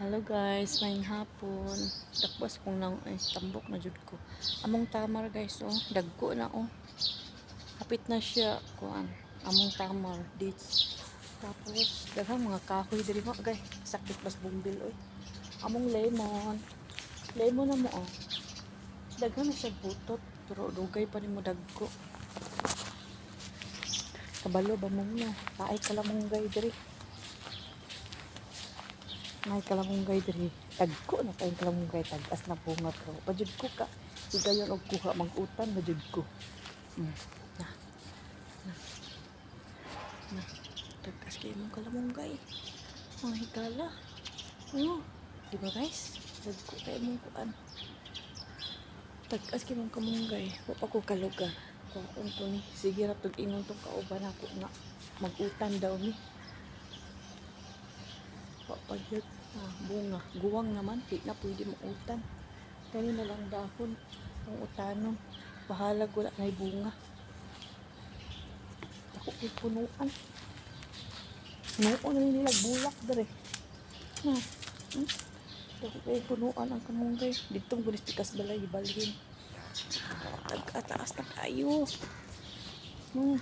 Hello guys, maing hapon. Takbas kong nang ay tambok na jud ko. Among tamar guys oh, dagko na oh. Hapit na siya kuan. Among tamar dates. Tapos daghang mga kahoy diri mo guys. Sakit bas bumbil oy. Among lemon. Lemon na mo oh. Daghan na siya butot. Pero dugay pa nimo dagko. Kabalo ba mo na? Taay ka lang mong gay diri. May kalamunggay diri. Tagko na kayong kalamunggay tagas na bunga ko. Pajud ko ka. Sigayon og kuha mag-utan na jud ko. Mm. Na. Na. Na. Tagas kay mong kalamunggay. Mga higala. Ano? Di ba guys? Tagko kay mong kuan. Tagas kay mong kamunggay. Wa pa ko kalugar. Kuan ko ni. Sige ra tug ingon tong kauban ako nga mag-utan daw ni. Papayag. Ah, bunga. Guwang naman. Di na pwede mautan. Ganyan na lang dahon. Ang utanon. Bahala wala na bunga. Ako kay punuan. Noon na nila bulak dere. Na. Hmm? Ako kay punuan ang kamunggay. Ditong gulis pikas balay balhin. Nag-ataas na kayo. Hmm.